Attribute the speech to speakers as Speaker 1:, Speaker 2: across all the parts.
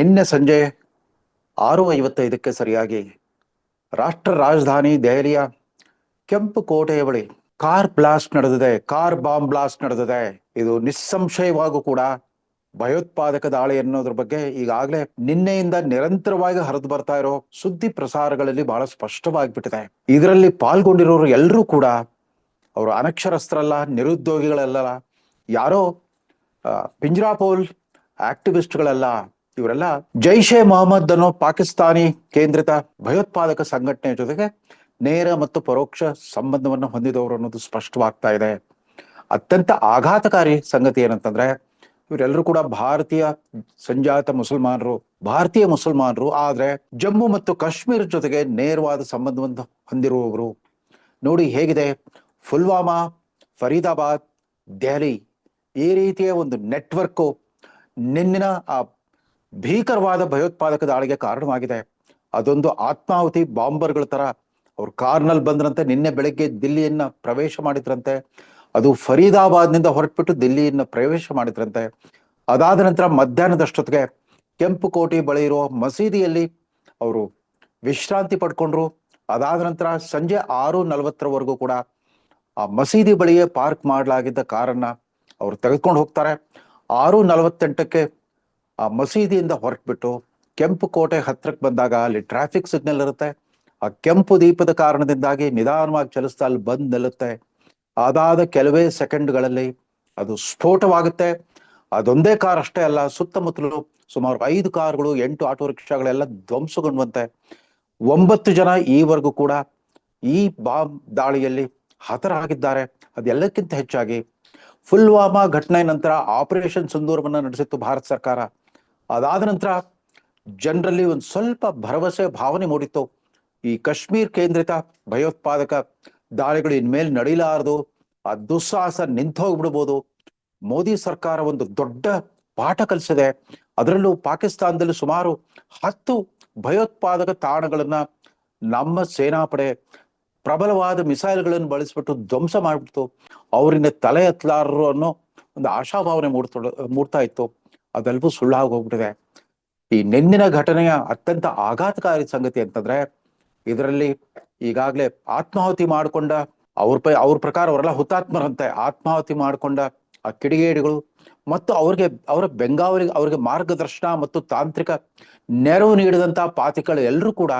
Speaker 1: ನಿನ್ನೆ ಸಂಜೆ ಆರು ಐವತ್ತೈದಕ್ಕೆ ಸರಿಯಾಗಿ ರಾಷ್ಟ್ರ ರಾಜಧಾನಿ ದೆಹಲಿಯ ಕೆಂಪು ಕೋಟೆಯ ಬಳಿ ಕಾರ್ ಬ್ಲಾಸ್ಟ್ ನಡೆದಿದೆ, ಕಾರ್ ಬಾಂಬ್ ಬ್ಲಾಸ್ಟ್ ನಡೆದಿದೆ. ಇದು ನಿಸ್ಸಂಶಯವಾಗೂ ಕೂಡ ಭಯೋತ್ಪಾದಕ ದಾಳಿ ಅನ್ನೋದ್ರ ಬಗ್ಗೆ ಈಗಾಗಲೇ ನಿನ್ನೆಯಿಂದ ನಿರಂತರವಾಗಿ ಹರಿದು ಬರ್ತಾ ಇರೋ ಸುದ್ದಿ ಪ್ರಸಾರಗಳಲ್ಲಿ ಬಹಳ ಸ್ಪಷ್ಟವಾಗಿಬಿಟ್ಟಿದೆ. ಇದರಲ್ಲಿ ಪಾಲ್ಗೊಂಡಿರೋರು ಎಲ್ಲರೂ ಕೂಡ ಅವರು ಅನಕ್ಷರಸ್ಥರಲ್ಲ, ನಿರುದ್ಯೋಗಿಗಳಲ್ಲ, ಯಾರೋ ಪಿಂಜ್ರಾಪೋಲ್ ಆಕ್ಟಿವಿಸ್ಟ್ಗಳಲ್ಲ ಇವರೆಲ್ಲ ಜೈಷೆ ಮೊಹಮ್ಮದ್ ಅನ್ನೋ ಪಾಕಿಸ್ತಾನಿ ಕೇಂದ್ರಿತ ಭಯೋತ್ಪಾದಕ ಸಂಘಟನೆ ಜೊತೆಗೆ ನೇರ ಮತ್ತು ಪರೋಕ್ಷ ಸಂಬಂಧವನ್ನು ಹೊಂದಿದವರು ಅನ್ನೋದು ಸ್ಪಷ್ಟವಾಗ್ತಾ ಇದೆ. ಅತ್ಯಂತ ಆಘಾತಕಾರಿ ಸಂಗತಿ ಏನಂತಂದ್ರೆ, ಇವರೆಲ್ಲರೂ ಕೂಡ ಭಾರತೀಯ ಸಂಜಾತ ಮುಸಲ್ಮಾನರು, ಭಾರತೀಯ ಮುಸಲ್ಮಾನರು, ಆದ್ರೆ ಜಮ್ಮು ಮತ್ತು ಕಾಶ್ಮೀರ ಜೊತೆಗೆ ನೇರವಾದ ಸಂಬಂಧವನ್ನು ಹೊಂದಿರುವವರು. ನೋಡಿ ಹೇಗಿದೆ, ಪುಲ್ವಾಮಾ, ಫರೀದಾಬಾದ್, ದೆಹಲಿ ಈ ರೀತಿಯ ಒಂದು ನೆಟ್ವರ್ಕು ನಿನ್ನಿನ ಆ ಭೀಕರವಾದ ಭಯೋತ್ಪಾದಕ ದಾಳಿಗೆ ಕಾರಣವಾಗಿದೆ. ಅದೊಂದು ಆತ್ಮಾಹುತಿ ಬಾಂಬರ್ಗಳ ತರ. ಅವ್ರು ಕಾರ್ನಲ್ಲಿ ಬಂದ್ರಂತೆ, ನಿನ್ನೆ ಬೆಳಗ್ಗೆ ದಿಲ್ಲಿಯನ್ನ ಪ್ರವೇಶ ಮಾಡಿದ್ರಂತೆ. ಅದು ಫರೀದಾಬಾದ್ನಿಂದ ಹೊರಟ್ಬಿಟ್ಟು ದಿಲ್ಲಿಯನ್ನ ಪ್ರವೇಶ ಮಾಡಿದ್ರಂತೆ. ಅದಾದ ನಂತರ ಮಧ್ಯಾಹ್ನದಷ್ಟೊತ್ತಿಗೆ ಕೆಂಪು ಕೋಟೆ ಬಳಿ ಇರುವ ಮಸೀದಿಯಲ್ಲಿ ಅವರು ವಿಶ್ರಾಂತಿ ಪಡ್ಕೊಂಡ್ರು. ಅದಾದ ನಂತರ ಸಂಜೆ ಆರು ನಲವತ್ತರವರೆಗೂ ಕೂಡ ಆ ಮಸೀದಿ ಬಳಿಯೇ ಪಾರ್ಕ್ ಮಾಡಲಾಗಿದ್ದ ಕಾರನ್ನ ಅವರು ತೆಗೆದುಕೊಂಡು ಹೋಗ್ತಾರೆ. ಆರು ನಲವತ್ತೆಂಟಕ್ಕೆ ಆ ಮಸೀದಿಯಿಂದ ಹೊರಟ್ಬಿಟ್ಟು ಕೆಂಪು ಕೋಟೆ ಹತ್ರಕ್ಕೆ ಬಂದಾಗ ಅಲ್ಲಿ ಟ್ರಾಫಿಕ್ ಸಿಗ್ನಲ್ ಇರುತ್ತೆ. ಆ ಕೆಂಪು ದೀಪದ ಕಾರಣದಿಂದಾಗಿ ನಿಧಾನವಾಗಿ ಚಲಿಸ್ತಾ ಅಲ್ಲಿ ಬಂದ್ ನಿಲ್ಲುತ್ತೆ. ಅದಾದ ಕೆಲವೇ ಸೆಕೆಂಡ್ಗಳಲ್ಲಿ ಅದು ಸ್ಫೋಟವಾಗುತ್ತೆ. ಅದೊಂದೇ ಕಾರ್ ಅಷ್ಟೇ ಅಲ್ಲ, ಸುತ್ತಮುತ್ತಲು ಸುಮಾರು ಐದು ಕಾರ್ಗಳು, ಎಂಟು ಆಟೋ ರಿಕ್ಷಾಗಳೆಲ್ಲ ಧ್ವಂಸಗೊಂಡಂತೆ. ಒಂಬತ್ತು ಜನ ಈವರೆಗೂ ಕೂಡ ಈ ಬಾಂಬ್ ದಾಳಿಯಲ್ಲಿ ಹತರಾಗಿದ್ದಾರೆ. ಅದೆಲ್ಲಕ್ಕಿಂತ ಹೆಚ್ಚಾಗಿ ಪುಲ್ವಾಮಾ ಘಟನೆ ನಂತರ ಆಪರೇಷನ್ ಸಂದೂರವನ್ನ ನಡೆಸಿತ್ತು ಭಾರತ ಸರ್ಕಾರ. ಅದಾದ ನಂತರ ಜನರಲ್ಲಿ ಒಂದು ಸ್ವಲ್ಪ ಭರವಸೆ ಭಾವನೆ ಮೂಡಿತ್ತು. ಈ ಕಾಶ್ಮೀರ್ ಕೇಂದ್ರಿತ ಭಯೋತ್ಪಾದಕ ದಾಳಿಗಳು ಇನ್ಮೇಲೆ ನಡೀಲಾರದು, ಆ ದುಸ್ಸಾಹಸ ನಿಂತು ಹೋಗ್ಬಿಡ್ಬೋದು ಮೋದಿ ಸರ್ಕಾರ ಒಂದು ದೊಡ್ಡ ಪಾಠ ಕಲಿಸಿದೆ. ಅದರಲ್ಲೂ ಪಾಕಿಸ್ತಾನದಲ್ಲಿ ಸುಮಾರು ಹತ್ತು ಭಯೋತ್ಪಾದಕ ತಾಣಗಳನ್ನ ನಮ್ಮ ಸೇನಾಪಡೆ ಪ್ರಬಲವಾದ ಮಿಸೈಲ್ಗಳನ್ನು ಬಳಸಿಬಿಟ್ಟು ಧ್ವಂಸ ಮಾಡ್ಬಿಡ್ತು. ಅವರಿಂದ ತಲೆ ಎತ್ತಲಾರರು ಅನ್ನೋ ಒಂದು ಆಶಾಭಾವನೆ ಮೂಡ್ತೊಡ, ಮೂಡ್ತಾ ಇತ್ತು. ಅದೆಲ್ಲವೂ ಸುಳ್ಳಾಗಿ ಹೋಗ್ಬಿಟ್ಟಿದೆ. ಈ ನಿನ್ನಿನ ಘಟನೆಯ ಅತ್ಯಂತ ಆಘಾತಕಾರಿ ಸಂಗತಿ ಅಂತಂದ್ರೆ, ಇದರಲ್ಲಿ ಈಗಾಗಲೇ ಆತ್ಮಾಹುತಿ ಮಾಡಿಕೊಂಡ ಅವ್ರ ಪೈ, ಅವ್ರ ಪ್ರಕಾರ ಅವರೆಲ್ಲ ಹುತಾತ್ಮರಂತೆ. ಆತ್ಮಾಹುತಿ ಮಾಡಿಕೊಂಡ ಆ ಕಿಡಿಗೇಡಿಗಳು ಮತ್ತು ಅವ್ರಿಗೆ, ಅವರ ಬೆಂಗಾವಲಿಗೆ ಅವ್ರಿಗೆ ಮಾರ್ಗದರ್ಶನ ಮತ್ತು ತಾಂತ್ರಿಕ ನೆರವು ನೀಡಿದಂತ ಪಾತಿಗಳು ಎಲ್ಲರೂ ಕೂಡ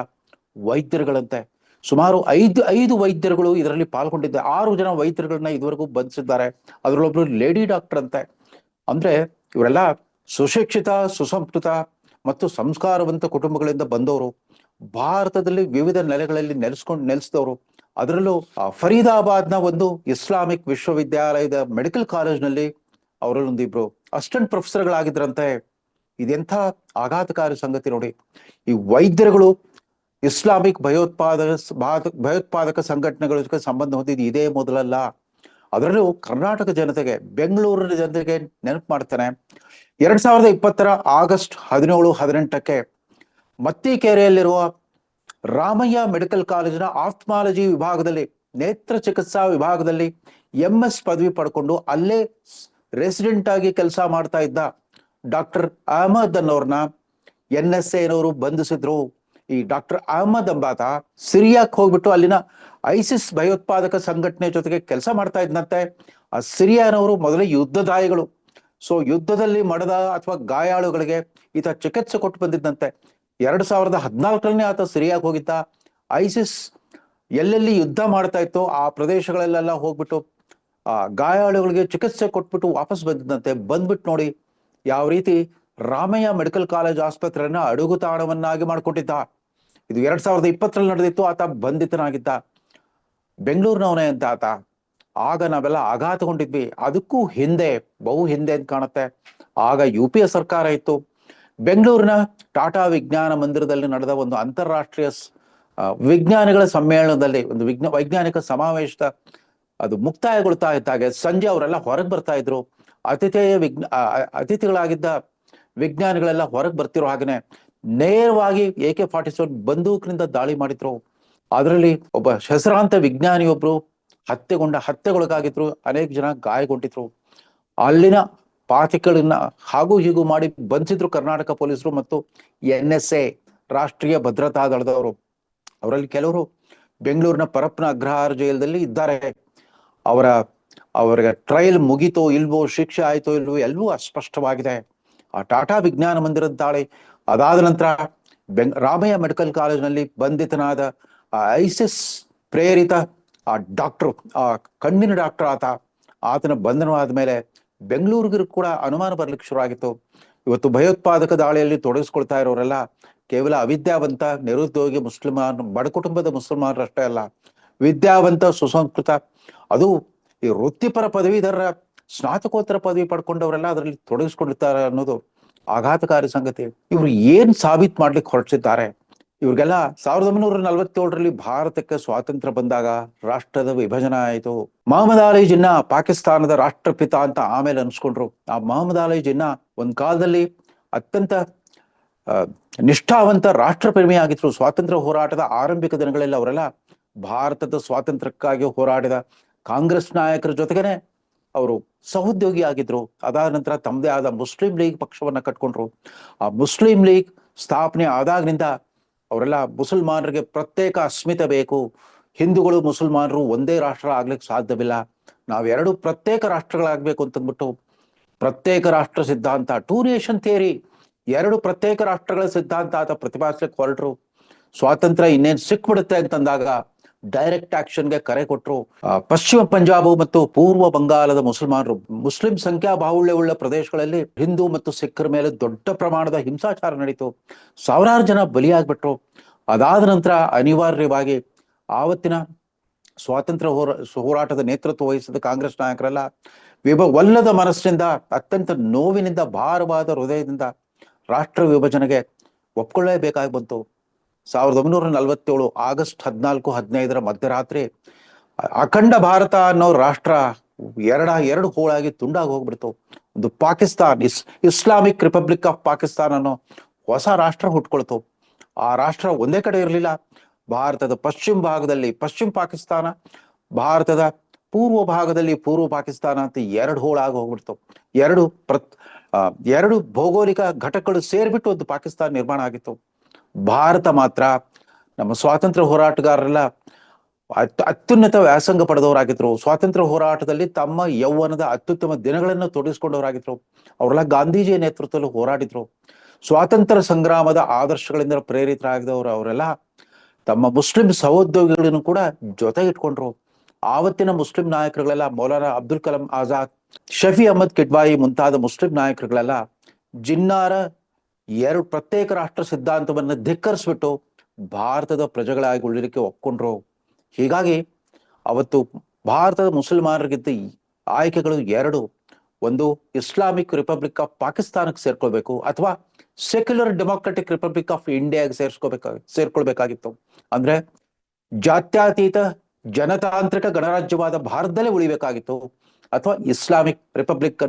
Speaker 1: ವೈದ್ಯರುಗಳಂತೆ. ಸುಮಾರು ಐದು ಐದು ವೈದ್ಯರುಗಳು ಇದರಲ್ಲಿ ಪಾಲ್ಗೊಂಡಿದ್ದೆ, ಆರು ಜನ ವೈದ್ಯರುಗಳನ್ನ ಇದುವರೆಗೂ ಬಂಧಿಸಿದ್ದಾರೆ. ಅದರಲ್ಲೊಬ್ರು ಲೇಡಿ ಡಾಕ್ಟರ್ ಅಂತೆ ಅಂದ್ರೆ ಇವರೆಲ್ಲ ಸುಶಿಕ್ಷಿತ, ಸುಸಂಸ್ಕೃತ ಮತ್ತು ಸಂಸ್ಕಾರವಂತ ಕುಟುಂಬಗಳಿಂದ ಬಂದವರು, ಭಾರತದಲ್ಲಿ ವಿವಿಧ ನೆಲೆಗಳಲ್ಲಿ ನೆಲೆಸ್ಕೊಂಡು, ನೆಲೆಸಿದವರು. ಅದರಲ್ಲೂ ಫರೀದಾಬಾದ್ನ ಒಂದು ಇಸ್ಲಾಮಿಕ್ ವಿಶ್ವವಿದ್ಯಾಲಯದ ಮೆಡಿಕಲ್ ಕಾಲೇಜ್ನಲ್ಲಿ ಅವರಲ್ಲೊಂದು ಇಬ್ರು ಅಸಿಸ್ಟೆಂಟ್ ಪ್ರೊಫೆಸರ್ಗಳಾಗಿದ್ರಂತೆ. ಇದೆಂಥ ಆಘಾತಕಾರಿ ಸಂಗತಿ ನೋಡಿ. ಈ ವೈದ್ಯರುಗಳು ಇಸ್ಲಾಮಿಕ್ ಭಯೋತ್ಪಾದಕ ಭಯೋತ್ಪಾದಕ ಸಂಘಟನೆಗಳ ಜೊತೆ ಸಂಬಂಧ ಹೊಂದಿದ್ದು ಇದೇ ಮೊದಲಲ್ಲ. ಅದರಲ್ಲೂ ಕರ್ನಾಟಕ ಜನತೆಗೆ, ಬೆಂಗಳೂರಿನ ಜನತೆಗೆ ನೆನಪು ಮಾಡ್ತೇನೆ. ಎರಡ್ ಸಾವಿರದ ಇಪ್ಪತ್ತರ ಆಗಸ್ಟ್ ಹದಿನೇಳು, ಹದಿನೆಂಟಕ್ಕೆ ಮತ್ತಿಕೆರೆಯಲ್ಲಿರುವ ರಾಮಯ್ಯ ಮೆಡಿಕಲ್ ಕಾಲೇಜಿನ ಆಫ್ಥಮಾಲಜಿ ವಿಭಾಗದಲ್ಲಿ, ನೇತ್ರ ಚಿಕಿತ್ಸಾ ವಿಭಾಗದಲ್ಲಿ ಎಂ ಎಸ್ ಪದವಿ ಪಡ್ಕೊಂಡು ಅಲ್ಲೇ ರೆಸಿಡೆಂಟ್ ಆಗಿ ಕೆಲಸ ಮಾಡ್ತಾ ಇದ್ದ ಡಾಕ್ಟರ್ ಅಹಮದ್ ಅನ್ನೋರ್ನ ಎನ್ ಎಸ್ ಎನವರು ಬಂಧಿಸಿದ್ರು. ಈ ಡಾಕ್ಟರ್ ಅಹಮದ್ ಅಂಬಾತ ಸಿರಿಯಾಕ್ ಹೋಗ್ಬಿಟ್ಟು ಅಲ್ಲಿನ ಐಸಿಸ್ ಭಯೋತ್ಪಾದಕ ಸಂಘಟನೆ ಜೊತೆಗೆ ಕೆಲಸ ಮಾಡ್ತಾ ಇದ್ನಂತೆ. ಆ ಸಿರಿಯಾನವರು ಮೊದಲೇ ಯುದ್ಧದಾಯಿಗಳು. ಸೊ ಯುದ್ಧದಲ್ಲಿ ಮಡದ ಅಥವಾ ಗಾಯಾಳುಗಳಿಗೆ ಈತ ಚಿಕಿತ್ಸೆ ಕೊಟ್ಟು ಬಂದಿದ್ದಂತೆ ಎರಡ್ ಸಾವಿರದ ಹದಿನಾಲ್ಕರನೇ ಆತ ಸಿರಿಯಾಗಿ ಹೋಗಿದ್ದ. ಐಸಿಸ್ ಎಲ್ಲೆಲ್ಲಿ ಯುದ್ಧ ಮಾಡ್ತಾ ಇತ್ತು ಆ ಪ್ರದೇಶಗಳಲ್ಲೆಲ್ಲ ಹೋಗ್ಬಿಟ್ಟು, ಆ ಗಾಯಾಳುಗಳಿಗೆ ಚಿಕಿತ್ಸೆ ಕೊಟ್ಬಿಟ್ಟು ವಾಪಸ್ ಬಂದಿದ್ದಂತೆ ಬಂದ್ಬಿಟ್ಟು ನೋಡಿ ಯಾವ ರೀತಿ ರಾಮಯ್ಯ ಮೆಡಿಕಲ್ ಕಾಲೇಜ್ ಆಸ್ಪತ್ರೆಯನ್ನ ಅಡುಗುತಾಣವನ್ನಾಗಿ ಮಾಡ್ಕೊಟ್ಟಿದ್ದ ಇದು ಎರಡ್ ಸಾವಿರದ ಇಪ್ಪತ್ತರಲ್ಲಿ ನಡೆದಿತ್ತು. ಆತ ಬಂಧಿತನಾಗಿದ್ದ. ಬೆಂಗಳೂರಿನವನೇ ಅಂತ ಆತ. ಆಗ ನಾವೆಲ್ಲ ಆಘಾತಗೊಂಡಿದ್ವಿ. ಅದಕ್ಕೂ ಹಿಂದೆ, ಬಹು ಹಿಂದೆ ಅಂತ ಕಾಣುತ್ತೆ. ಆಗ ಯು ಪಿ ಎ ಸರ್ಕಾರ ಇತ್ತು. ಬೆಂಗಳೂರಿನ ಟಾಟಾ ವಿಜ್ಞಾನ ಮಂದಿರದಲ್ಲಿ ನಡೆದ ಒಂದು ಅಂತಾರಾಷ್ಟ್ರೀಯ ವಿಜ್ಞಾನಿಗಳ ಸಮ್ಮೇಳನದಲ್ಲಿ, ಒಂದು ವಿಜ್ಞ, ವೈಜ್ಞಾನಿಕ ಸಮಾವೇಶದ, ಅದು ಮುಕ್ತಾಯಗೊಳ್ತಾ ಇದ್ದಾಗೆ ಸಂಜೆ ಅವರೆಲ್ಲ ಹೊರಗೆ ಬರ್ತಾ ಇದ್ರು. ಅತಿಥೇಯ ವಿಜ್ಞ ಅತಿಥಿಗಳಾಗಿದ್ದ ವಿಜ್ಞಾನಿಗಳೆಲ್ಲ ಹೊರಗೆ ಬರ್ತಿರೋ ಹಾಗೇನೆ. ನೇರವಾಗಿ ಎ ಕೆ ಫಾರ್ಟಿ ಸೆವೆನ್ ಬಂದೂಕಿನಿಂದ ದಾಳಿ ಮಾಡಿದ್ರು. ಅದರಲ್ಲಿ ಒಬ್ಬ ಹೆಸರಾಂತ ವಿಜ್ಞಾನಿಯೊಬ್ರು ಹತ್ಯೆಗೊಂಡ, ಹತ್ಯೆಗೊಳಗಾಗಿದ್ರು, ಅನೇಕ ಜನ ಗಾಯಗೊಂಡಿದ್ರು. ಅಲ್ಲಿನ ಪಾತಿಗಳನ್ನ ಹಾಗೂ ಹೀಗೂ ಮಾಡಿ ಬಂಧಿಸಿದ್ರು ಕರ್ನಾಟಕ ಪೊಲೀಸರು ಮತ್ತು ಎನ್ ಎಸ್ ಎ, ರಾಷ್ಟ್ರೀಯ ಭದ್ರತಾ ದಳದವರು. ಅವರಲ್ಲಿ ಕೆಲವರು ಬೆಂಗಳೂರಿನ ಪರಪ್ಪನ ಅಗ್ರಹಾರ ಜೈಲದಲ್ಲಿ ಇದ್ದಾರೆ. ಅವರ, ಅವರಿಗೆ ಟ್ರಯಲ್ ಮುಗಿತೋ ಇಲ್ವೋ, ಶಿಕ್ಷೆ ಆಯ್ತೋ ಇಲ್ವೋ ಎಲ್ಲವೂ ಅಸ್ಪಷ್ಟವಾಗಿದೆ. ಆ ಟಾಟಾ ವಿಜ್ಞಾನ ಮಂದಿರದ ದಾಳಿ ಅದಾದ ನಂತರ ಬೆಂಗ್, ರಾಮಯ್ಯ ಮೆಡಿಕಲ್ ಕಾಲೇಜಿನಲ್ಲಿ ಬಂಧಿತನಾದ ಐಸಿಸ್ ಪ್ರೇರಿತ ಆ ಡಾಕ್ಟರ್, ಆ ಕಣ್ಣಿನ ಡಾಕ್ಟರ್ ಆತ. ಆತನ ಬಂಧನವಾದ ಮೇಲೆ ಬೆಂಗಳೂರಿಗೂ ಕೂಡ ಅನುಮಾನ ಬರ್ಲಿಕ್ಕೆ ಶುರು ಆಗಿತ್ತು ಇವತ್ತು ಭಯೋತ್ಪಾದಕ ದಾಳಿಯಲ್ಲಿ ತೊಡಗಿಸ್ಕೊಳ್ತಾ ಇರೋರೆಲ್ಲ ಕೇವಲ ಅವಿದ್ಯಾವಂತ, ನಿರುದ್ಯೋಗಿ ಮುಸ್ಲಿಮಾನ್ ಬಡ ಕುಟುಂಬದ ಮುಸಲ್ಮಾನರಷ್ಟೇ ಅಲ್ಲ, ವಿದ್ಯಾವಂತ, ಸುಸಂಸ್ಕೃತ, ಅದು ಈ ವೃತ್ತಿಪರ ಪದವೀಧರ ಸ್ನಾತಕೋತ್ತರ ಪದವಿ ಪಡ್ಕೊಂಡವರೆಲ್ಲ ಅದರಲ್ಲಿ ತೊಡಗಿಸ್ಕೊಂಡಿರ್ತಾರೆ ಅನ್ನೋದು ಆಘಾತಕಾರಿ ಸಂಗತಿ. ಇವರು ಏನ್ ಸಾಬೀತ್ ಮಾಡ್ಲಿಕ್ಕೆ ಹೊರಟಿದ್ದಾರೆ? ಇವ್ರಿಗೆಲ್ಲ ಸಾವಿರದ ಒಂಬೈನೂರ ನಲವತ್ತೇಳರಲ್ಲಿ ಭಾರತಕ್ಕೆ ಸ್ವಾತಂತ್ರ್ಯ ಬಂದಾಗ ರಾಷ್ಟ್ರದ ವಿಭಜನೆ ಆಯಿತು. ಮಹಮ್ಮದ್ ಅಲಿ ಜಿನ್ನಾ ಪಾಕಿಸ್ತಾನದ ರಾಷ್ಟ್ರಪಿತ ಅಂತ ಆಮೇಲೆ ಅನ್ಸ್ಕೊಂಡ್ರು. ಆ ಮಹಮ್ಮದ್ ಅಲಿ ಜಿನ್ನಾ ಒಂದ್ ಕಾಲದಲ್ಲಿ ಅತ್ಯಂತ ನಿಷ್ಠಾವಂತ ರಾಷ್ಟ್ರಪ್ರೇಮಿ ಆಗಿದ್ರು. ಸ್ವಾತಂತ್ರ್ಯ ಹೋರಾಟದ ಆರಂಭಿಕ ದಿನಗಳಲ್ಲಿ ಅವರೆಲ್ಲ ಭಾರತದ ಸ್ವಾತಂತ್ರ್ಯಕ್ಕಾಗಿ ಹೋರಾಡಿದ ಕಾಂಗ್ರೆಸ್ ನಾಯಕರ ಜೊತೆಗೇನೆ ಅವರು ಸಹೋದ್ಯೋಗಿ ಆಗಿದ್ರು. ಅದಾದ ನಂತರ ತಮ್ಮದೇ ಆದ ಮುಸ್ಲಿಂ ಲೀಗ್ ಪಕ್ಷವನ್ನ ಕಟ್ಕೊಂಡ್ರು. ಆ ಮುಸ್ಲಿಂ ಲೀಗ್ ಸ್ಥಾಪನೆ ಆದಾಗಿನಿಂದ ಅವರೆಲ್ಲ ಮುಸಲ್ಮಾನರಿಗೆ ಪ್ರತ್ಯೇಕ ಅಸ್ಮಿತೆ ಬೇಕು. ಹಿಂದೂಗಳು ಮುಸಲ್ಮಾನರು ಒಂದೇ ರಾಷ್ಟ್ರ ಆಗ್ಲಿಕ್ಕೆ ಸಾಧ್ಯವಿಲ್ಲ. ನಾವೆರಡು ಪ್ರತ್ಯೇಕ ರಾಷ್ಟ್ರಗಳಾಗಬೇಕು ಅಂತಂದ್ಬಿಟ್ಟು ಪ್ರತ್ಯೇಕ ರಾಷ್ಟ್ರ ಸಿದ್ಧಾಂತ ಟೂ ನೇಷನ್ ಥಿಯರಿ ಎರಡು ಪ್ರತ್ಯೇಕ ರಾಷ್ಟ್ರಗಳ ಸಿದ್ಧಾಂತ ಆತ ಪ್ರತಿಪಾದಿಸ್ಲಿಕ್ಕೆ ಹೊರಟರು. ಸ್ವಾತಂತ್ರ್ಯ ಇನ್ನೇನು ಸಿಕ್ಬಿಡುತ್ತೆ ಅಂತಂದಾಗ ಡೈರೆಕ್ಟ್ ಆಕ್ಷನ್ಗೆ ಕರೆ ಕೊಟ್ಟರು ಪಶ್ಚಿಮ ಪಂಜಾಬ್ ಮತ್ತು ಪೂರ್ವ ಬಂಗಾಳದ ಮುಸಲ್ಮಾನರು. ಮುಸ್ಲಿಂ ಸಂಖ್ಯಾ ಬಾಹುಳ್ಯವುಳ್ಳ ಪ್ರದೇಶಗಳಲ್ಲಿ ಹಿಂದೂ ಮತ್ತು ಸಿಖ್ರ ಮೇಲೆ ದೊಡ್ಡ ಪ್ರಮಾಣದ ಹಿಂಸಾಚಾರ ನಡೀತು. ಸಾವಿರಾರು ಜನ ಬಲಿಯಾಗ್ಬಿಟ್ರು. ಅದಾದ ನಂತರ ಅನಿವಾರ್ಯವಾಗಿ ಆವತ್ತಿನ ಸ್ವಾತಂತ್ರ್ಯ ಹೋರಾ, ಹೋರಾಟದ ನೇತೃತ್ವ ವಹಿಸಿದ ಕಾಂಗ್ರೆಸ್ ನಾಯಕರೆಲ್ಲ ವಿಭ ಒಲ್ಲದ ಮನಸ್ಸಿನಿಂದ, ಅತ್ಯಂತ ನೋವಿನಿಂದ, ಭಾರವಾದ ಹೃದಯದಿಂದ ರಾಷ್ಟ್ರ ವಿಭಜನೆಗೆ ಒಪ್ಕೊಳ್ಳೇಬೇಕಾಗಿ ಬಂತು. ಸಾವಿರದ ಒಂಬೈನೂರ ನಲವತ್ತೇಳು ಆಗಸ್ಟ್ ಹದಿನಾಲ್ಕು, ಹದಿನೈದರ ಮಧ್ಯರಾತ್ರಿ ಅಖಂಡ ಭಾರತ ಅನ್ನೋ ರಾಷ್ಟ್ರ ಎರಡ, ಎರಡು ಹೋಳಾಗಿ ತುಂಡಾಗಿ ಹೋಗ್ಬಿಡ್ತು. ಒಂದು ಪಾಕಿಸ್ತಾನ್, ಇಸ್, ಇಸ್ಲಾಮಿಕ್ ರಿಪಬ್ಲಿಕ್ ಆಫ್ ಪಾಕಿಸ್ತಾನ್ ಅನ್ನೋ ಹೊಸ ರಾಷ್ಟ್ರ ಹುಟ್ಕೊಳ್ತು. ಆ ರಾಷ್ಟ್ರ ಒಂದೇ ಕಡೆ ಇರಲಿಲ್ಲ. ಭಾರತದ ಪಶ್ಚಿಮ ಭಾಗದಲ್ಲಿ ಪಶ್ಚಿಮ ಪಾಕಿಸ್ತಾನ, ಭಾರತದ ಪೂರ್ವ ಭಾಗದಲ್ಲಿ ಪೂರ್ವ ಪಾಕಿಸ್ತಾನ ಅಂತ ಎರಡು ಹೋಳಾಗಿ ಹೋಗ್ಬಿಡ್ತು. ಎರಡು ಪ್ರತ್ ಎರಡು ಭೌಗೋಳಿಕ ಘಟಕಗಳು ಸೇರ್ಬಿಟ್ಟು ಒಂದು ಪಾಕಿಸ್ತಾನ ನಿರ್ಮಾಣ ಆಗಿತ್ತು. ಭಾರತ ಮಾತ್ರ ನಮ್ಮ ಸ್ವಾತಂತ್ರ್ಯ ಹೋರಾಟಗಾರರೆಲ್ಲ ಅತ್- ಅತ್ಯುನ್ನತ ವ್ಯಾಸಂಗ ಪಡೆದವರಾಗಿದ್ರು. ಸ್ವಾತಂತ್ರ್ಯ ಹೋರಾಟದಲ್ಲಿ ತಮ್ಮ ಯೌವನದ ಅತ್ಯುತ್ತಮ ದಿನಗಳನ್ನು ತೊಡಗಿಸಿಕೊಂಡವರಾಗಿದ್ರು. ಅವರೆಲ್ಲ ಗಾಂಧೀಜಿಯ ನೇತೃತ್ವದಲ್ಲಿ ಹೋರಾಡಿದ್ರು. ಸ್ವಾತಂತ್ರ್ಯ ಸಂಗ್ರಾಮದ ಆದರ್ಶಗಳಿಂದ ಪ್ರೇರಿತರಾಗಿದವರು ಅವರೆಲ್ಲ ತಮ್ಮ ಮುಸ್ಲಿಂ ಸಹೋದ್ಯೋಗಿಗಳನ್ನು ಕೂಡ ಜೊತೆ ಇಟ್ಕೊಂಡ್ರು ಆವತ್ತಿನ ಮುಸ್ಲಿಂ ನಾಯಕರುಗಳೆಲ್ಲ ಮೌಲಾನಾ ಅಬ್ದುಲ್ ಕಲಾಂ ಆಜಾದ್, ಶಫಿ ಅಹಮದ್ ಕಿಡ್ವಾಯಿ ಮುಂತಾದ ಮುಸ್ಲಿಂ ನಾಯಕರುಗಳೆಲ್ಲ ಜಿನ್ನಾರ ಎರಡು ಪ್ರತ್ಯೇಕ ರಾಷ್ಟ್ರ ಸಿದ್ಧಾಂತವನ್ನು ಧಿಕ್ಕರಿಸ್ಬಿಟ್ಟು ಭಾರತದ ಪ್ರಜೆಗಳಾಗಿ ಉಳಿಲಿಕ್ಕೆ ಒಪ್ಕೊಂಡ್ರು. ಹೀಗಾಗಿ ಅವತ್ತು ಭಾರತದ ಮುಸಲ್ಮಾನರಿಗಿದ್ದ ಆಯ್ಕೆಗಳು ಎರಡು. ಒಂದು, ಇಸ್ಲಾಮಿಕ್ ರಿಪಬ್ಲಿಕ್ ಆಫ್ ಪಾಕಿಸ್ತಾನಕ್ಕೆ ಸೇರ್ಕೊಳ್ಬೇಕು ಅಥವಾ ಸೆಕ್ಯುಲರ್ ಡೆಮೋಕ್ರೆಟಿಕ್ ರಿಪಬ್ಲಿಕ್ ಆಫ್ ಇಂಡಿಯಾಗೆ ಸೇರ್ಸ್ಕೋಬೇಕಾಗ ಸೇರ್ಕೊಳ್ಬೇಕಾಗಿತ್ತು. ಅಂದ್ರೆ ಜಾತ್ಯತೀತ ಜನತಾಂತ್ರಿಕ ಗಣರಾಜ್ಯವಾದ ಭಾರತದಲ್ಲೇ ಉಳಿಬೇಕಾಗಿತ್ತು ಅಥವಾ ಇಸ್ಲಾಮಿಕ್ ರಿಪಬ್ಲಿಕ್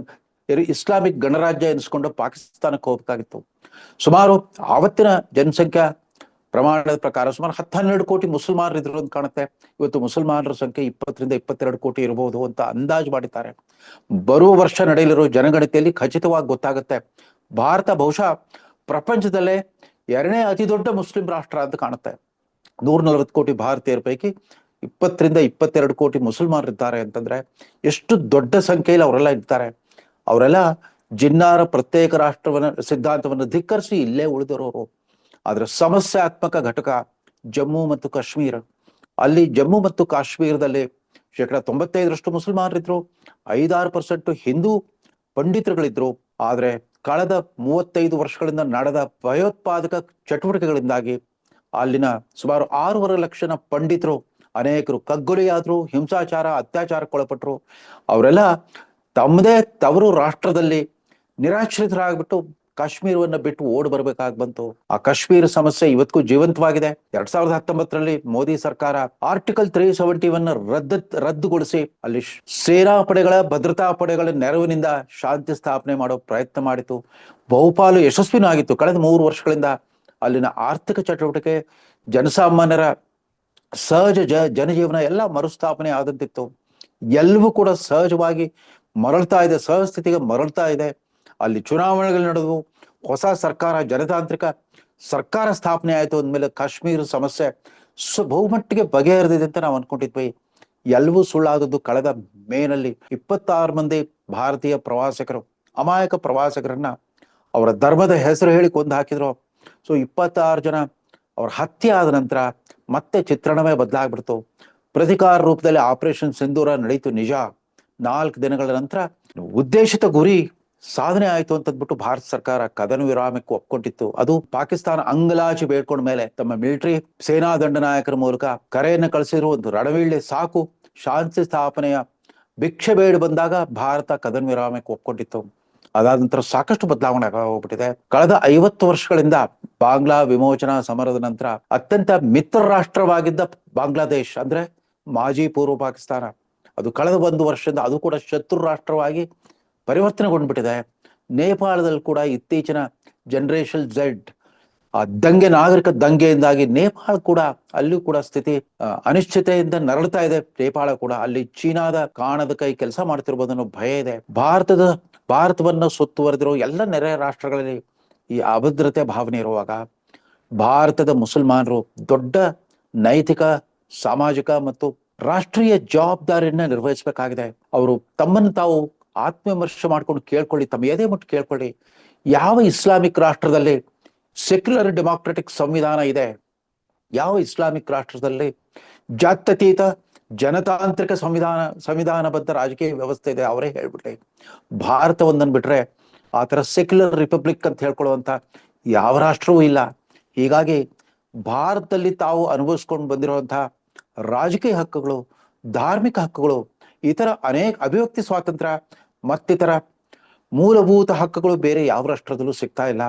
Speaker 1: ಇಸ್ಲಾಮಿಕ್ ಗಣರಾಜ್ಯ ಎನಿಸ್ಕೊಂಡು ಪಾಕಿಸ್ತಾನಕ್ಕೆ ಹೋಗ್ಬೇಕಾಗಿತ್ತು. ಸುಮಾರು ಆವತ್ತಿನ ಜನಸಂಖ್ಯಾ ಪ್ರಮಾಣದ ಪ್ರಕಾರ ಸುಮಾರು ಹತ್ತು ಹನ್ನೆರಡು ಕೋಟಿ ಮುಸಲ್ಮಾನರು ಇದ್ರು ಅಂತ ಕಾಣುತ್ತೆ. ಇವತ್ತು ಮುಸಲ್ಮಾನರ ಸಂಖ್ಯೆ ಇಪ್ಪತ್ತರಿಂದ ಇಪ್ಪತ್ತೆರಡು ಕೋಟಿ ಇರಬಹುದು ಅಂತ ಅಂದಾಜು ಮಾಡಿದ್ದಾರೆ. ಬರುವ ವರ್ಷ ನಡೆಯಲಿರೋ ಜನಗಣತಿಯಲ್ಲಿ ಖಚಿತವಾಗಿ ಗೊತ್ತಾಗುತ್ತೆ. ಭಾರತ ಬಹುಶಃ ಪ್ರಪಂಚದಲ್ಲೇ ಎರಡನೇ ಅತಿ ದೊಡ್ಡ ಮುಸ್ಲಿಂ ರಾಷ್ಟ್ರ ಅಂತ ಕಾಣುತ್ತೆ. ನೂರ ನಲವತ್ತು ಕೋಟಿ ಭಾರತೀಯರ ಪೈಕಿ ಇಪ್ಪತ್ತರಿಂದ ಇಪ್ಪತ್ತೆರಡು ಕೋಟಿ ಮುಸಲ್ಮಾನರು ಇದ್ದಾರೆ ಅಂತಂದ್ರೆ ಎಷ್ಟು ದೊಡ್ಡ ಸಂಖ್ಯೆಯಲ್ಲಿ ಅವರೆಲ್ಲ ಇರ್ತಾರೆ. ಅವರೆಲ್ಲ ಜಿನ್ನಾರ ಪ್ರತ್ಯೇಕ ರಾಷ್ಟ್ರವನ್ನ, ಸಿದ್ಧಾಂತವನ್ನು ಧಿಕ್ಕರಿಸಿ ಇಲ್ಲೇ ಉಳಿದಿರೋರು. ಆದ್ರೆ ಸಮಸ್ಯಾತ್ಮಕ ಘಟಕ ಜಮ್ಮು ಮತ್ತು ಕಾಶ್ಮೀರ. ಅಲ್ಲಿ ಜಮ್ಮು ಮತ್ತು ಕಾಶ್ಮೀರದಲ್ಲಿ ಶೇಕಡ ತೊಂಬತ್ತೈದರಷ್ಟು ಮುಸಲ್ಮಾನರಿದ್ರು, ಐದಾರು ಪರ್ಸೆಂಟ್ ಹಿಂದೂ ಪಂಡಿತರುಗಳಿದ್ರು. ಆದ್ರೆ ಕಳೆದ ಮೂವತ್ತೈದು ವರ್ಷಗಳಿಂದ ನಡೆದ ಭಯೋತ್ಪಾದಕ ಚಟುವಟಿಕೆಗಳಿಂದಾಗಿ ಅಲ್ಲಿನ ಸುಮಾರು ಆರೂವರೆ ಲಕ್ಷನ ಪಂಡಿತರು, ಅನೇಕರು ಕಗ್ಗೊಲೆಯಾದ್ರು, ಹಿಂಸಾಚಾರ, ಅತ್ಯಾಚಾರಕ್ಕೊಳಪಟ್ರು. ಅವರೆಲ್ಲ ತಮ್ಮದೇ ತವರು ರಾಷ್ಟ್ರದಲ್ಲಿ ನಿರಾಶ್ರಿತರಾಗ್ಬಿಟ್ಟು ಕಾಶ್ಮೀರವನ್ನು ಬಿಟ್ಟು ಓಡ್ ಬರ್ಬೇಕಾಗಿ ಬಂತು. ಆ ಕಾಶ್ಮೀರ ಸಮಸ್ಯೆ ಇವತ್ತಿಗೂ ಜೀವಂತವಾಗಿದೆ. ಎರಡ್ ಸಾವಿರದ ಹತ್ತೊಂಬತ್ತರಲ್ಲಿ ಮೋದಿ ಸರ್ಕಾರ ಆರ್ಟಿಕಲ್ ತ್ರೀ ಸೆವೆಂಟಿವನ್ನ ರದ್ದ, ರದ್ದುಗೊಳಿಸಿ ಅಲ್ಲಿ ಸೇನಾ ಪಡೆಗಳ ಭದ್ರತಾ ಪಡೆಗಳ ನೆರವಿನಿಂದ ಶಾಂತಿ ಸ್ಥಾಪನೆ ಮಾಡೋ ಪ್ರಯತ್ನ ಮಾಡಿತು. ಬಹುಪಾಲು ಯಶಸ್ವಿನೂ ಆಗಿತ್ತು ಕಳೆದ ಮೂರು ವರ್ಷಗಳಿಂದ ಅಲ್ಲಿನ ಆರ್ಥಿಕ ಚಟುವಟಿಕೆ, ಜನಸಾಮಾನ್ಯರ ಸಹಜ ಜ, ಜನಜೀವನ ಎಲ್ಲ ಮರುಸ್ಥಾಪನೆ ಆದಂತಿತ್ತು. ಎಲ್ಲವೂ ಕೂಡ ಸಹಜವಾಗಿ ಮರಳ್ತಾ ಇದೆ, ಸಹಸ್ಥಿತಿಗೆ ಮರಳ್ತಾ ಇದೆ. ಅಲ್ಲಿ ಚುನಾವಣೆಗಳು ನಡೆದವು. ಹೊಸ ಸರ್ಕಾರ, ಜನತಾಂತ್ರಿಕ ಸರ್ಕಾರ ಸ್ಥಾಪನೆ ಆಯಿತು ಅಂದಮೇಲೆ ಕಾಶ್ಮೀರ ಸಮಸ್ಯೆ ಬಹುಮಟ್ಟಿಗೆ ಬಗೆಹರಿದಿದೆ ಅಂತ ನಾವು ಅನ್ಕೊಂಡಿದ್ವಿ. ಎಲ್ಲವೂ ಸುಳ್ಳಾದದ್ದು ಕಳೆದ ಮೇನಲ್ಲಿ ಇಪ್ಪತ್ತಾರು ಮಂದಿ ಭಾರತೀಯ ಪ್ರವಾಸಿಗರು ಅಮಾಯಕ ಪ್ರವಾಸಿಗರನ್ನ ಅವರ ಧರ್ಮದ ಹೆಸರು ಹೇಳಿ ಕೊಂದು ಹಾಕಿದ್ರು. ಸೊ, ಇಪ್ಪತ್ತಾರು ಜನ ಅವ್ರ ಹತ್ಯೆ ಆದ ನಂತರ ಮತ್ತೆ ಚಿತ್ರಣವೇ ಬದಲಾಗ್ಬಿಡ್ತು. ಪ್ರತಿಕಾರ ರೂಪದಲ್ಲಿ ಆಪರೇಷನ್ ಸಿಂಧೂರ ನಡೀತು ನಿಜ. ನಾಲ್ಕು ದಿನಗಳ ನಂತರ ಉದ್ದೇಶಿತ ಗುರಿ ಸಾಧನೆ ಆಯಿತು ಅಂತಂದ್ಬಿಟ್ಟು ಭಾರತ ಸರ್ಕಾರ ಕದನ ವಿರಾಮಕ್ಕೆ ಒಪ್ಕೊಂಡಿತ್ತು. ಅದು ಪಾಕಿಸ್ತಾನ ಅಂಗಲಾಚಿ ಬೇಡ್ಕೊಂಡ ಮೇಲೆ ತಮ್ಮ ಮಿಲಿಟರಿ ಸೇನಾ ದಂಡನಾಯಕರ ಮೂಲಕ ಕರೆಯನ್ನು ಕಳಿಸಿದ್ರು. ಒಂದು ರಣವೀಳ್ಳೆ ಸಾಕು, ಶಾಂತಿ ಸ್ಥಾಪನೆಯ ಭಿಕ್ಷೆ ಬೇಡ ಬಂದಾಗ ಭಾರತ ಕದನ ವಿರಾಮಕ್ಕೆ ಒಪ್ಕೊಂಡಿತ್ತು. ಅದಾದ ನಂತರ ಸಾಕಷ್ಟು ಬದಲಾವಣೆ ಹೋಗ್ಬಿಟ್ಟಿದೆ ಕಳೆದ ಐವತ್ತು ವರ್ಷಗಳಿಂದ ಬಾಂಗ್ಲಾ ವಿಮೋಚನಾ ಸಮರದ ನಂತರ ಅತ್ಯಂತ ಮಿತ್ರ ರಾಷ್ಟ್ರವಾಗಿದ್ದ ಬಾಂಗ್ಲಾದೇಶ್, ಅಂದ್ರೆ ಮಾಜಿ ಪೂರ್ವ ಪಾಕಿಸ್ತಾನ. ಅದು ಕಳೆದ ಒಂದು ವರ್ಷದಿಂದ ಅದು ಕೂಡ ಶತ್ರು ರಾಷ್ಟ್ರವಾಗಿ ಪರಿವರ್ತನೆಗೊಂಡ್ಬಿಟ್ಟಿದೆ. ನೇಪಾಳದಲ್ಲಿ ಕೂಡ ಇತ್ತೀಚಿನ ಜನರೇಷನ್ ಝೆಡ್ ಆ ದಂಗೆ, ನಾಗರಿಕ ದಂಗೆಯಿಂದಾಗಿ ನೇಪಾಳ ಕೂಡ ಅಲ್ಲೂ ಕೂಡ ಸ್ಥಿತಿ ಅನಿಶ್ಚಿತೆಯಿಂದ ನರಳ್ತಾ ಇದೆ. ನೇಪಾಳ ಕೂಡ ಅಲ್ಲಿ ಚೀನಾದ ಕಾಣದ ಕೈ ಕೆಲಸ ಮಾಡ್ತಿರ್ಬೋದನ್ನೋ ಭಯ ಇದೆ. ಭಾರತದ, ಭಾರತವನ್ನು ಸುತ್ತುವರೆದಿರೋ ಎಲ್ಲ ನೆರೆ ರಾಷ್ಟ್ರಗಳಲ್ಲಿ ಈ ಅಭದ್ರತೆ ಭಾವನೆ ಇರುವಾಗ ಭಾರತದ ಮುಸಲ್ಮಾನರು ದೊಡ್ಡ ನೈತಿಕ, ಸಾಮಾಜಿಕ ಮತ್ತು ರಾಷ್ಟ್ರೀಯ ಜವಾಬ್ದಾರಿಯನ್ನ ನಿರ್ವಹಿಸಬೇಕಾಗಿದೆ. ಅವರು ತಮ್ಮನ್ನು ತಾವು ಆತ್ಮವಿಮರ್ಶೆ ಮಾಡ್ಕೊಂಡು ಕೇಳ್ಕೊಳ್ಳಿ, ತಮ್ಮ ಎದೆ ಮುಟ್ಟು ಕೇಳ್ಕೊಳ್ಳಿ. ಯಾವ ಇಸ್ಲಾಮಿಕ್ ರಾಷ್ಟ್ರದಲ್ಲಿ ಸೆಕ್ಯುಲರ್ ಡೆಮಾಕ್ರೆಟಿಕ್ ಸಂವಿಧಾನ ಇದೆ? ಯಾವ ಇಸ್ಲಾಮಿಕ್ ರಾಷ್ಟ್ರದಲ್ಲಿ ಜಾತ್ಯತೀತ ಜನತಾಂತ್ರಿಕ ಸಂವಿಧಾನ, ಸಂವಿಧಾನಬದ್ಧ ರಾಜಕೀಯ ವ್ಯವಸ್ಥೆ ಇದೆ? ಅವರೇ ಹೇಳ್ಬಿಟ್ರೆ ಭಾರತ ಒಂದನ್ನು ಬಿಟ್ರೆ ಆ ಥರ ಸೆಕ್ಯುಲರ್ ರಿಪಬ್ಲಿಕ್ ಅಂತ ಹೇಳ್ಕೊಳ್ಳುವಂತ ಯಾವ ರಾಷ್ಟ್ರವೂ ಇಲ್ಲ. ಹೀಗಾಗಿ ಭಾರತದಲ್ಲಿ ತಾವು ಅನುಭವಿಸ್ಕೊಂಡು ಬಂದಿರುವಂತಹ ರಾಜಕೀಯ ಹಕ್ಕುಗಳು, ಧಾರ್ಮಿಕ ಹಕ್ಕುಗಳು, ಇತರ ಅನೇಕ ಅಭಿವ್ಯಕ್ತಿ ಸ್ವಾತಂತ್ರ್ಯ, ಮತ್ತಿತರ ಮೂಲಭೂತ ಹಕ್ಕುಗಳು ಬೇರೆ ಯಾವ ರಾಷ್ಟ್ರದಲ್ಲೂ ಸಿಗ್ತಾ ಇಲ್ಲ.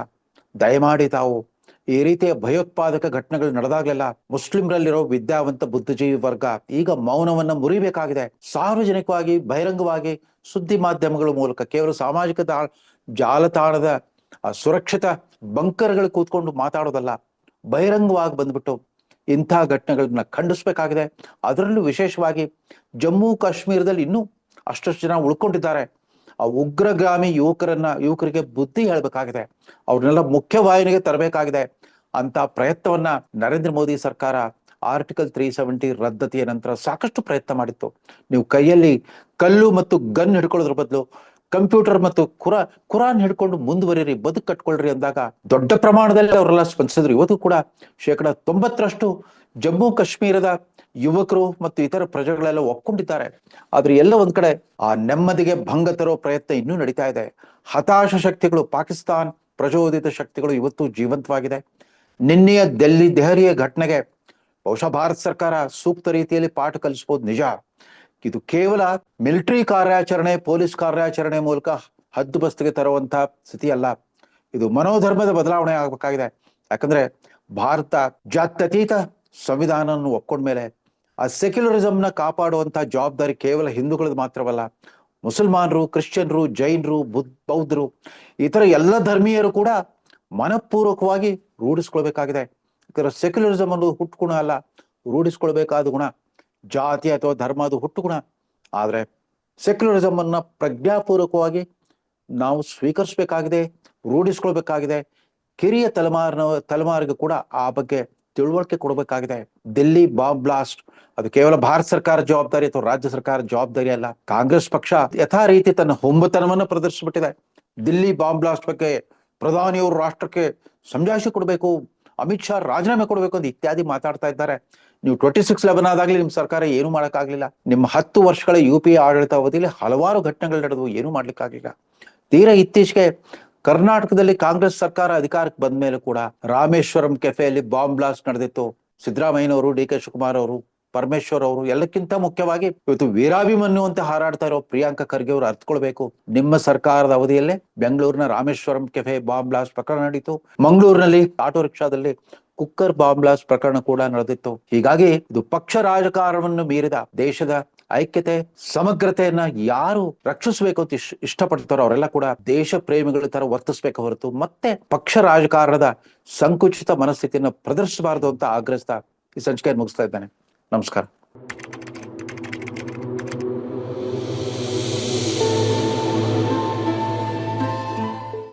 Speaker 1: ದಯಮಾಡಿ ತಾವು ಈ ರೀತಿಯ ಭಯೋತ್ಪಾದಕ ಘಟನೆಗಳು ನಡೆದಾಗ್ಲೆಲ್ಲ ಮುಸ್ಲಿಂಗಳಲ್ಲಿರೋ ವಿದ್ಯಾವಂತ ಬುದ್ಧಿಜೀವಿ ವರ್ಗ ಈಗ ಮೌನವನ್ನ ಮುರಿಬೇಕಾಗಿದೆ. ಸಾರ್ವಜನಿಕವಾಗಿ, ಬಹಿರಂಗವಾಗಿ ಸುದ್ದಿ ಮಾಧ್ಯಮಗಳ ಮೂಲಕ ಕೇವಲ ಸಾಮಾಜಿಕ ಜಾಲತಾಣದ ಸುರಕ್ಷಿತ ಬಂಕರ್ಗಳು ಕೂತ್ಕೊಂಡು ಮಾತಾಡೋದಲ್ಲ. ಬಹಿರಂಗವಾಗಿ ಬಂದ್ಬಿಟ್ಟು ಇಂಥ ಘಟನೆಗಳನ್ನ ಖಂಡಿಸ್ಬೇಕಾಗಿದೆ. ಅದರಲ್ಲೂ ವಿಶೇಷವಾಗಿ ಜಮ್ಮು ಕಾಶ್ಮೀರದಲ್ಲಿ ಇನ್ನೂ ಅಷ್ಟಷ್ಟು ಜನ ಉಳ್ಕೊಂಡಿದ್ದಾರೆ. ಆ ಉಗ್ರಗಾಮಿ ಯುವಕರನ್ನ, ಯುವಕರಿಗೆ ಬುದ್ಧಿ ಹೇಳಬೇಕಾಗಿದೆ. ಅವ್ರನ್ನೆಲ್ಲ ಮುಖ್ಯವಾಹಿನಿಗೆ ತರಬೇಕಾಗಿದೆ. ಅಂತ ಪ್ರಯತ್ನವನ್ನ ನರೇಂದ್ರ ಮೋದಿ ಸರ್ಕಾರ ಆರ್ಟಿಕಲ್ ತ್ರೀ ಸೆವೆಂಟಿ ರದ್ದತಿಯ ನಂತರ ಸಾಕಷ್ಟು ಪ್ರಯತ್ನ ಮಾಡಿತ್ತು. ನೀವು ಕೈಯಲ್ಲಿ ಕಲ್ಲು ಮತ್ತು ಗನ್ ಹಿಡ್ಕೊಳ್ಳೋದ್ರ ಬದಲು ಕಂಪ್ಯೂಟರ್ ಮತ್ತು ಕುರಾ, ಕುರಾನ್ ಹಿಡ್ಕೊಂಡು ಮುಂದುವರಿರಿ, ಬದುಕು ಕಟ್ಕೊಳ್ರಿ ಅಂದಾಗ ದೊಡ್ಡ ಪ್ರಮಾಣದಲ್ಲಿ ಅವರೆಲ್ಲ ಸ್ಪಂದಿಸಿದ್ರು. ಇವತ್ತು ಕೂಡ ಶೇಕಡ ತೊಂಬತ್ತರಷ್ಟು ಜಮ್ಮು ಕಾಶ್ಮೀರದ ಯುವಕರು ಮತ್ತು ಇತರ ಪ್ರಜೆಗಳೆಲ್ಲ ಒಪ್ಕೊಂಡಿದ್ದಾರೆ. ಆದ್ರೆ ಎಲ್ಲ ಒಂದ್ ಕಡೆ ಆ ನೆಮ್ಮದಿಗೆ ಭಂಗ ತರೋ ಪ್ರಯತ್ನ ಇನ್ನೂ ನಡೀತಾ ಇದೆ. ಹತಾಶ ಶಕ್ತಿಗಳು ಪಾಕಿಸ್ತಾನ್ ಪ್ರಚೋದಿತ ಶಕ್ತಿಗಳು ಇವತ್ತು ಜೀವಂತವಾಗಿದೆ. ನಿನ್ನೆಯ ದೆಲ್ಲಿ, ದೆಹಲಿಯ ಘಟನೆಗೆ ಬಹುಶಃ ಭಾರತ ಸರ್ಕಾರ ಸೂಕ್ತ ರೀತಿಯಲ್ಲಿ ಪಾಠ ಕಲಿಸಬಹುದು ನಿಜ. ಇದು ಕೇವಲ ಮಿಲಿಟರಿ ಕಾರ್ಯಾಚರಣೆ, ಪೊಲೀಸ್ ಕಾರ್ಯಾಚರಣೆ ಮೂಲಕ ಹದ್ದುಬಸ್ತಿಗೆ ತರುವಂತಹ ಸ್ಥಿತಿ ಅಲ್ಲ. ಇದು ಮನೋಧರ್ಮದ ಬದಲಾವಣೆ ಆಗಬೇಕಾಗಿದೆ. ಯಾಕಂದ್ರೆ ಭಾರತ ಜಾತ್ಯತೀತ ಸಂವಿಧಾನವನ್ನು ಒಪ್ಕೊಂಡ್ಮೇಲೆ ಆ ಸೆಕ್ಯುಲರಿಸಂನ ಕಾಪಾಡುವಂತಹ ಜವಾಬ್ದಾರಿ ಕೇವಲ ಹಿಂದೂಗಳದ್ದು ಮಾತ್ರವಲ್ಲ, ಮುಸಲ್ಮಾನರು, ಕ್ರಿಶ್ಚಿಯನ್ರು, ಜೈನರು ಬುದ್ಧ ಬೌದ್ಧರು ಇತರ ಎಲ್ಲ ಧರ್ಮೀಯರು ಕೂಡ ಮನಪೂರ್ವಕವಾಗಿ ರೂಢಿಸ್ಕೊಳ್ಬೇಕಾಗಿದೆ. ಯಾಕಂದ್ರೆ ಸೆಕ್ಯುಲರಿಸಂ ಅನ್ನೋದು ಹುಟ್ಟು ಗುಣ ಅಲ್ಲ, ರೂಢಿಸ್ಕೊಳ್ಬೇಕಾದ ಗುಣ. ಜಾತಿ ಅಥವಾ ಧರ್ಮ ಅದು ಹುಟ್ಟು ಗುಣ ಆದ್ರೆ ಅನ್ನ ಪ್ರಜ್ಞಾಪೂರ್ವಕವಾಗಿ ನಾವು ಸ್ವೀಕರಿಸಬೇಕಾಗಿದೆ, ರೂಢಿಸ್ಕೊಳ್ಬೇಕಾಗಿದೆ. ಕಿರಿಯ ತಲೆಮಾರಿನ, ತಲೆಮಾರಿಗೆ ಕೂಡ ಆ ಬಗ್ಗೆ ತಿಳುವಳಿಕೆ ಕೊಡಬೇಕಾಗಿದೆ. ದಿಲ್ಲಿ ಬಾಂಬ್ ಬ್ಲಾಸ್ಟ್, ಅದು ಕೇವಲ ಭಾರತ ಸರ್ಕಾರ ಜವಾಬ್ದಾರಿ ಅಥವಾ ರಾಜ್ಯ ಸರ್ಕಾರ ಜವಾಬ್ದಾರಿ ಅಲ್ಲ. ಕಾಂಗ್ರೆಸ್ ಪಕ್ಷ ಯಥಾ ರೀತಿ ತನ್ನ ಹೊಂಬತನವನ್ನು ಪ್ರದರ್ಶಿಸ್ಬಿಟ್ಟಿದೆ. ದಿಲ್ಲಿ ಬಾಂಬ್ ಬ್ಲಾಸ್ಟ್ ಬಗ್ಗೆ ಪ್ರಧಾನಿಯವರು ರಾಷ್ಟ್ರಕ್ಕೆ ಸಂಜಾಯಿಸಿ ಕೊಡಬೇಕು. ಅಮಿತ್ ಶಾ ರಾಜೀನಾಮೆ ಕೊಡಬೇಕು ಅಂತ ಇತ್ಯಾದಿ ಮಾತಾಡ್ತಾ ಇದ್ದಾರೆ. ನೀವು ಟ್ವೆಂಟಿ ಸಿಕ್ಸ್ ಲೆವೆನ್ ಆದಾಗಲಿ ನಿಮ್ಮ ಸರ್ಕಾರ ಏನು ಮಾಡಕ್ಕಾಗ್ಲಿಲ್ಲ. ನಿಮ್ಮ ಹತ್ತು ವರ್ಷಗಳ ಯು ಪಿ ಆಡಳಿತ ಅವಧಿಯಲ್ಲಿ ಹಲವಾರು ಘಟನೆಗಳು ನಡೆದವು, ಏನು ಮಾಡ್ಲಿಕ್ಕಾಗ್ಲಿಲ್ಲ. ತೀರಾ ಇತ್ತೀಚೆಗೆ ಕರ್ನಾಟಕದಲ್ಲಿ ಕಾಂಗ್ರೆಸ್ ಸರ್ಕಾರ ಅಧಿಕಾರಕ್ಕೆ ಬಂದ ಮೇಲೆ ಕೂಡ ರಾಮೇಶ್ವರಂ ಕೆಫೆಯಲ್ಲಿ ಬಾಂಬ್ ಬ್ಲಾಸ್ಟ್ ನಡೆದಿತ್ತು. ಸಿದ್ದರಾಮಯ್ಯನವರು, ಡಿ ಕೆ ಶಿವಕುಮಾರ್ ಅವರು ಪರಮೇಶ್ವರ್ ಅವರು ಎಲ್ಲಕ್ಕಿಂತ ಮುಖ್ಯವಾಗಿ ಇವತ್ತು ವೀರಾಭಿಮನ್ಯು ಅಂತ ಹಾರಾಡ್ತಾ ಇರೋ ಪ್ರಿಯಾಂಕಾ ಖರ್ಗೆ ಅವರು ಅರ್ಥಕೊಳ್ಬೇಕು ನಿಮ್ಮ ಸರ್ಕಾರದ ಅವಧಿಯಲ್ಲೇ ಬೆಂಗಳೂರಿನ ರಾಮೇಶ್ವರಂ ಕೆಫೆ ಬಾಂಬ್ ಬ್ಲಾಸ್ಟ್ ಪ್ರಕರಣ ನಡೀತು. ಮಂಗಳೂರಿನಲ್ಲಿ ಆಟೋ ರಿಕ್ಷಾದಲ್ಲಿ ಕುಕ್ಕರ್ ಬಾಂಬ್ ಬ್ಲಾಸ್ಟ್ ಪ್ರಕರಣ ಕೂಡ ನಡೆದಿತ್ತು. ಹೀಗಾಗಿ ಇದು ಪಕ್ಷ ರಾಜಕಾರಣವನ್ನು ಮೀರಿದ ದೇಶದ ಐಕ್ಯತೆ, ಸಮಗ್ರತೆಯನ್ನ ಯಾರು ರಕ್ಷಿಸಬೇಕು ಅಂತ ಇಷ್ಟ ಇಷ್ಟಪಡ್ತಾರೋ ಅವರೆಲ್ಲ ಕೂಡ ದೇಶ ಪ್ರೇಮಿಗಳ ತರ ವರ್ತಿಸ್ಬೇಕು ಹೊರತು ಮತ್ತೆ ಪಕ್ಷ ರಾಜಕಾರಣದ ಸಂಕುಚಿತ ಮನಸ್ಥಿತಿಯನ್ನು ಪ್ರದರ್ಶಿಸಬಾರದು ಅಂತ ಆಗ್ರಹಿಸ್ತಾ ಈ ಸಂಚಿಕೆಯನ್ನು ಮುಗಿಸ್ತಾ ಇದ್ದಾನೆ. നമസ്കാരം.